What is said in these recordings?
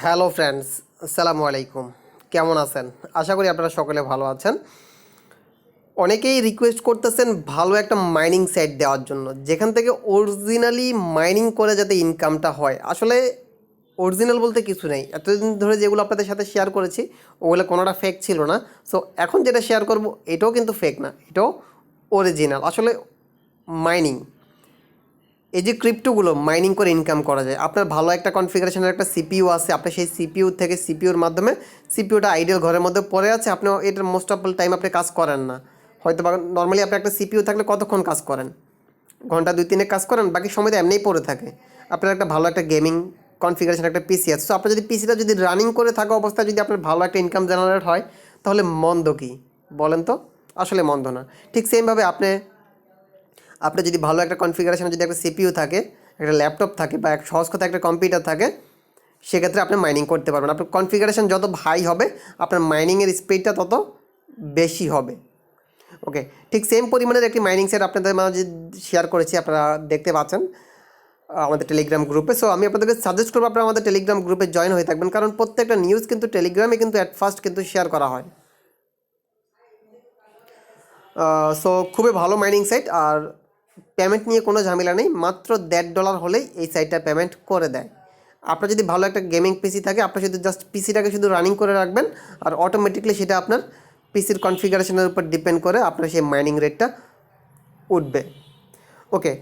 Hello friends, আসসালামু আলাইকুম। কেমন আছেন? আশা করি আপনারা সকলে ভালো আছেন। অনেকেই রিকোয়েস্ট করতেছেন ভালো একটা মাইনিং সাইট দেওয়ার জন্য, যেখান থেকে অরিজিনালি মাইনিং করে যাতে ইনকামটা হয়। আসলে অরিজিনাল বলতে কিছু নেই। এতদিন ধরে যেগুলো আপনাদের সাথে শেয়ার করেছি, ওগুলো কোনোটা ফেক ছিল না। সো এখন যেটা শেয়ার করব, এটাও কিন্তু ফেক না, এটাও অরিজিনাল আসলে মাইনিং এই যে ক্রিপ্টোগুলো মাইনিং করে ইনকাম করা যায়, আপনার ভালো একটা কনফিগারেশনের একটা সিপিইউ আছে, আপনি সেই সিপিইউ থেকে সিপিউর মাধ্যমে সিপিইউটা আইডিয়াল ঘরের মধ্যে পড়ে আছে, আপনি এটার মোস্ট অফ টাইম আপনি কাজ করেন না। হয়তো বা নর্মালি আপনি একটা সিপিইউ থাকলে কতক্ষণ কাজ করেন? ঘণ্টা দুই তিনে কাজ করেন, বাকি সময় তো এমনিই পড়ে থাকে। আপনার একটা ভালো একটা গেমিং কনফিগারেশন একটা পিসি আছে। সো আপনার যদি পিসিটা যদি রানিং করে থাকা অবস্থায় যদি আপনার ভালো একটা ইনকাম জেনারেট হয়, তাহলে মন্দ কী? বলেন তো? আসলে মন্দ না। ঠিক সেমভাবে আপনি আপনার যদি ভালো একটা কনফিগারেশনে যদি একটা সিপিইউ থাকে, একটা ল্যাপটপ থাকে বা এক সহজ কথা একটা কম্পিউটার থাকে, সেক্ষেত্রে আপনি মাইনিং করতে পারবেন। আপনার কনফিগারেশন যত হাই হবে, আপনার মাইনিংয়ের স্পিডটা তত বেশি হবে। ওকে ঠিক সেম পরিমাণের একটি মাইনিং সেট আপনাদের মাঝে শেয়ার করেছি, আপনারা দেখতে পাচ্ছেন আমাদের টেলিগ্রাম গ্রুপে সো আমি আপনাদেরকে সাজেস্ট করব, আপনারা আমাদের টেলিগ্রাম গ্রুপে জয়েন হয়ে থাকবেন, কারণ প্রত্যেকটা নিউজ কিন্তু টেলিগ্রামে কিন্তু অ্যাট ফার্স্ট কিন্তু শেয়ার করা হয়। সো খুবই ভালো মাইনিং সাইট আর পেমেন্ট নিয়ে কোনো ঝামেলা নেই, মাত্র দেড় ডলার হলেই এই সাইটটা পেমেন্ট করে দেয়। আপনার যদি ভালো একটা গেমিং পিসি থাকে, আপনি শুধু জাস্ট পিসিটাকে শুধু রানিং করে রাখবেন আর অটোমেটিকলি সেটা আপনার পিসির কনফিগারেশনের উপর ডিপেন্ড করে আপনার সেই মাইনিং রেটটা উঠবে। ওকে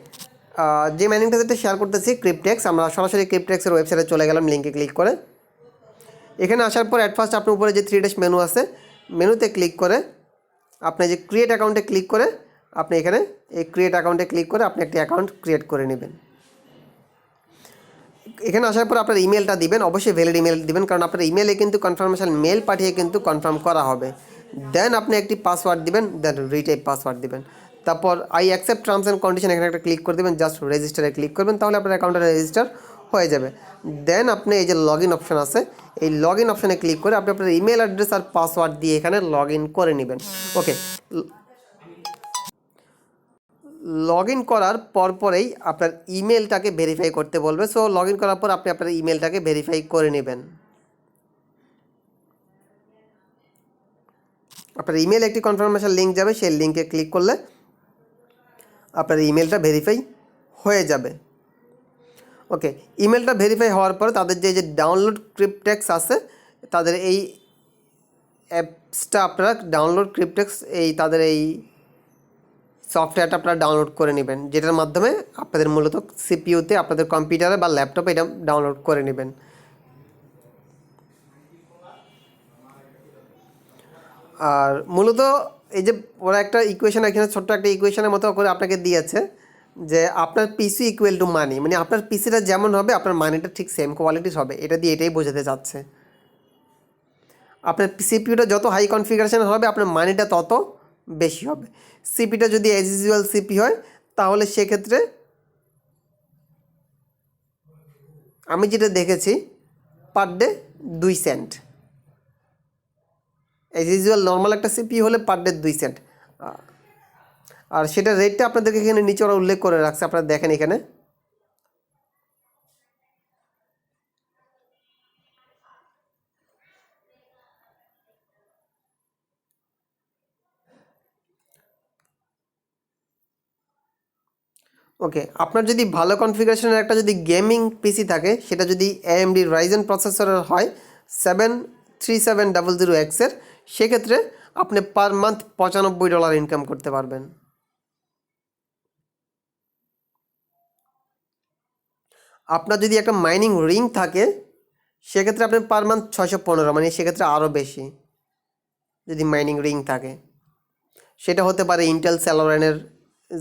যে মাইনিংটা যেটা শেয়ার করতেছি ক্রিপটেক্স আমরা সরাসরি ক্রিপটেক্সের ওয়েবসাইটে চলে গেলাম লিঙ্কে ক্লিক করে। এখানে আসার পর অ্যাট ফার্স্ট আপনার উপরে যে থ্রি ডেস মেনু আছে মেনুতে ক্লিক করে, আপনি যে ক্রিয়েট অ্যাকাউন্টে ক্লিক করে আপনি এখানে এই ক্রিয়েট অ্যাকাউন্টে ক্লিক করে আপনি একটি অ্যাকাউন্ট ক্রিয়েট করে নেবেন। এখানে আসার পর আপনার ইমেলটা দিবেন, অবশ্যই ভ্যালিড ইমেল দিবেন, কারণ আপনার ইমেলে কিন্তু কনফার্মেশন মেল পাঠিয়ে কিন্তু কনফার্ম করা হবে। দেন আপনি একটি পাসওয়ার্ড দিবেন দেন রিটাইপ পাসওয়ার্ড দিবেন। তারপর I accept terms and condition এখানে একটা ক্লিক করে দেবেন জাস্ট রেজিস্টারে ক্লিক করবেন, তাহলে আপনার অ্যাকাউন্টটা রেজিস্টার হয়ে যাবে। দেন আপনি এই যে লগ ইন অপশন আছে, এই লগ ইন অপশানে ক্লিক করে আপনি আপনার ইমেল অ্যাড্রেস আর পাসওয়ার্ড দিয়ে এখানে লগ ইন করে নেবেন। ওকে লগ ইন করার পরপরেই আপনার ইমেলটাকে ভেরিফাই করতে বলবে। সো লগ ইন করার পর আপনি আপনার ইমেলটাকে ভেরিফাই করে নেবেন। আপনার ইমেল একটি কনফার্মেশন লিঙ্ক যাবে, সেই লিঙ্কে ক্লিক করলে আপনার ইমেলটা ভেরিফাই হয়ে যাবে। ওকে ইমেলটা ভেরিফাই হওয়ার পরে তাদের যে যে ডাউনলোড ক্রিপটেক্স আছে, তাদের এই অ্যাপসটা আপনারা ডাউনলোড ক্রিপটেক্স এই তাদের এই সফটওয়্যারটা আপনারা ডাউনলোড করে নেবেন, যেটার মাধ্যমে আপনাদের মূলত সিপিইউতে আপনাদের কম্পিউটারে বা ল্যাপটপে এটা ডাউনলোড করে নেবেন। আর মূলত এই যে ওরা একটা ইকুয়েশন এখানে ছোট্ট একটা ইকুয়েশনের মতো করে আপনাকে দিয়েছে যে আপনার পিসি ইকুয়াল টু মানি মানে আপনার পিসিটা যেমন হবে, আপনার মানিটা ঠিক সেম কোয়ালিটির হবে। এটা দিয়ে এটাই বোঝাতে চাচ্ছে। আপনার সিপিউটা যত হাই কনফিগারেশন হবে, আপনার মানিটা তত বেশি হবে। সিপিটা যদি এজ ইউজুয়াল সিপি হয়, তাহলে সেক্ষেত্রে আমি যেটা দেখেছি পার ডে দুই সেন্ট এজ ইউজুয়াল নর্মাল একটা সিপি হলে পার ডে দুই সেন্ট আর সেটা রেটটা আপনাদেরকে এখানে নিচে ওরা উল্লেখ করে রাখছে, আপনারা দেখেন এখানে। ওকে আপনার যদি ভালো কনফিগারেশনের একটা যদি গেমিং পিসি থাকে, সেটা যদি এএমডি রাইজেন প্রসেসরের হয় seven three seven double zero এক্সের সেক্ষেত্রে আপনি পার মান্থ পঁচানব্বই ডলার ইনকাম করতে পারবেন। আপনার যদি একটা মাইনিং রিং থাকে, সেক্ষেত্রে আপনি পার মান্থ ছয়শো পনেরো মানে সেক্ষেত্রে আরও বেশি, যদি মাইনিং রিং থাকে। সেটা হতে পারে Intel স্যালোরেনের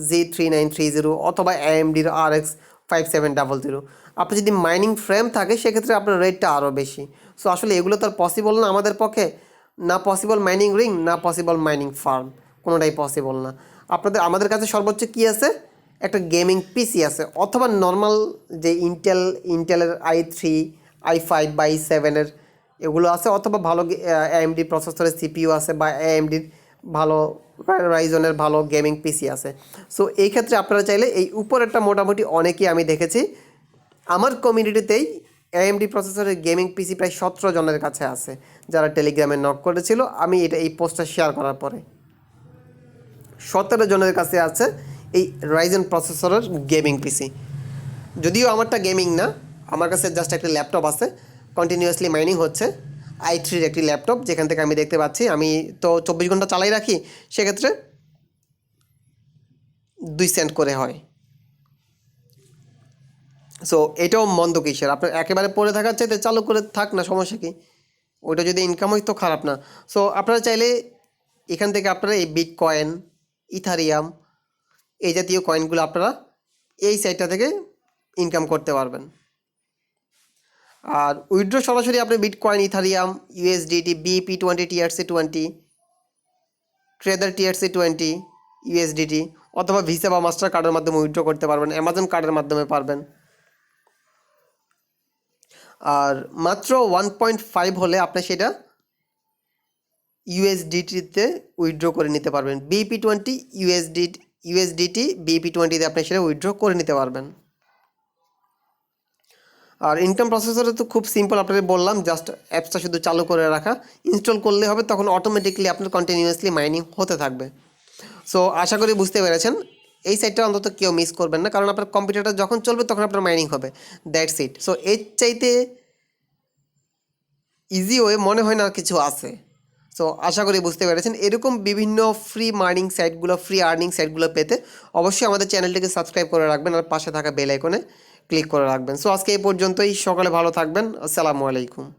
G three nine three zero অথবা এএমডির আর X five seven double zero আপনি যদি মাইনিং ফ্রেম থাকে, সেক্ষেত্রে আপনার রেটটা আরও বেশি। সো আসলে এগুলো তো আর পসিবল না আমাদের পক্ষে। না পসিবল মাইনিং রিং না পসিবল মাইনিং ফার্ম কোনোটাই পসিবল না। আপনাদের, আমাদের কাছে সর্বোচ্চ কী আছে? একটা গেমিং পিসি আছে। অথবা নর্মাল যে ইন্টেল ইন্টেলের আই থ্রি আই ফাইভ বা আই সেভেনের এগুলো আছে। অথবা ভালো এএমডি প্রসেসরের সিপিইউ আছে বা এএমডির ভালো রাইজনের ভালো গেমিং পিসি আছে। সো এই ক্ষেত্রে আপনারা চাইলে এই উপরেরটা মোটামুটি অনেকেই আমি দেখেছি। আমার কমিউনিটিতেই এএমডি প্রসেসরের গেমিং পিসি প্রায় সতেরো জনের কাছে আছে, যারা টেলিগ্রামে নক করেছিল। আমি এটা এই পোস্টটা শেয়ার করার পরে। সতেরো জনের কাছে আছে এই রাইজেন প্রসেসরের গেমিং পিসি যদিও আমারটা গেমিং না, আমার কাছে জাস্ট একটা ল্যাপটপ আছে। কন্টিনিউয়াসলি মাইনিং হচ্ছে। আই থ্রির একটি ল্যাপটপ যেখান থেকে আমি দেখতে পাচ্ছি, আমি তো চব্বিশ ঘণ্টা চালাই রাখি, সেক্ষেত্রে দুই সেন্ট করে হয়। সো এটাও মন্দ কিসের? আপনার একেবারে পড়ে থাকার চাইতে চালু করে থাক না, সমস্যা কি? ওইটা যদি ইনকাম হয় তো খারাপ না। সো আপনারা চাইলে এখান থেকে আপনারা এই বিট কয়েন ইথারিয়াম এই জাতীয় কয়েনগুলো আপনারা এই সাইটটা থেকে ইনকাম করতে পারবেন। আর উইথড্র সরাসরি আপনি bitcoin Ethereum USDT BP twenty TRC twenty Tether TRC twenty USDT অথবা ভিসা বা মাস্টার কার্ডের মাধ্যমে উইথড্র করতে পারবেন অ্যামাজন কার্ডের মাধ্যমে পারবেন। আর মাত্র ওয়ান পয়েন্ট ফাইভ হলে আপনি সেটা ইউএসডিটিতে উইথড্র করে নিতে পারবেন। BP twenty USD USDT BP টোয়েন্টিতে আপনি সেটা উইথড্র করে নিতে পারবেন। আর ইনকাম প্রসেসরে তো খুব সিম্পল আপনাদের বললাম জাস্ট অ্যাপসটা শুধু চালু করে রাখা। ইনস্টল করলে হবে, তখন অটোমেটিকলি আপনার কন্টিনিউয়াসলি মাইনিং হতে থাকবে। সো আশা করি বুঝতে পেরেছেন। এই সাইটটা অন্তত কেউ মিস করবেন না, কারণ আপনার কম্পিউটারটা যখন চলবে, তখন আপনার মাইনিং হবে। দ্যাটস ইট সো এর চাইতে ইজি ওয়ে মনে হয় না কিছু আছে। সো আশা করি বুঝতে পেরেছেন। এরকম বিভিন্ন ফ্রি মার্নিং সাইটগুলো ফ্রি আর্নিং সাইটগুলো পেতে অবশ্যই আমাদের চ্যানেলটিকে সাবস্ক্রাইব করে রাখবেন আর পাশে থাকা বেল আইকনে ক্লিক করে রাখবেন। সো আজকে এই পর্যন্তই। সকালে ভালো থাকবেন। আসসালামু আলাইকুম।